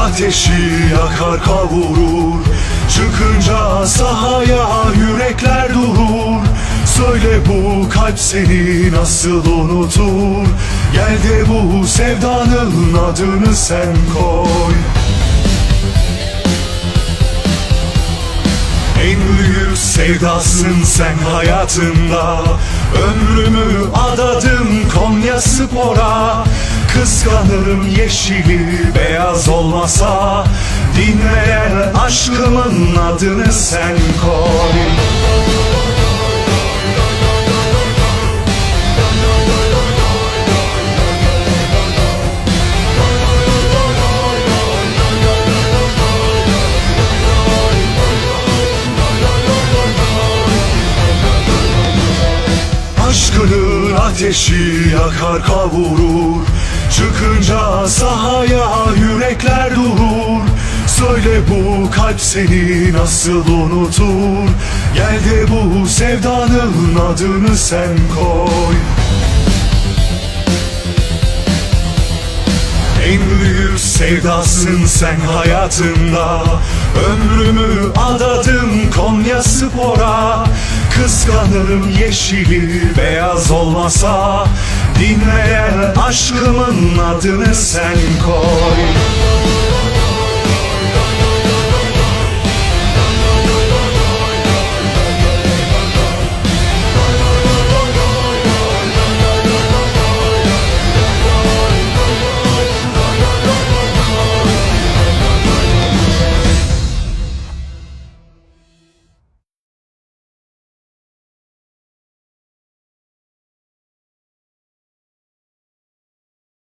ateşi yakar kavurur. Çıkınca sahaya yürekler durur. Söyle bu kalp seni nasıl unutur? Gel de bu sevdanın adını sen koy. En büyük sevdasın sen hayatımda Ömrümü adadım Konya Spor'a Kıskanırım yeşili beyaz olmasa. Dinleyen aşkımın adını sen koy. Aşkının ateşi yakar kavurur Çıkınca sahaya yürekler durur. Söyle bu kalp seni nasıl unutur? Gel de bu sevdanın adını sen koy. En büyük sevdasın sen hayatımda Ömrümü Spor'a Kıskanırım yeşili beyaz olmasa. Dinleyen aşkımın adını sen koy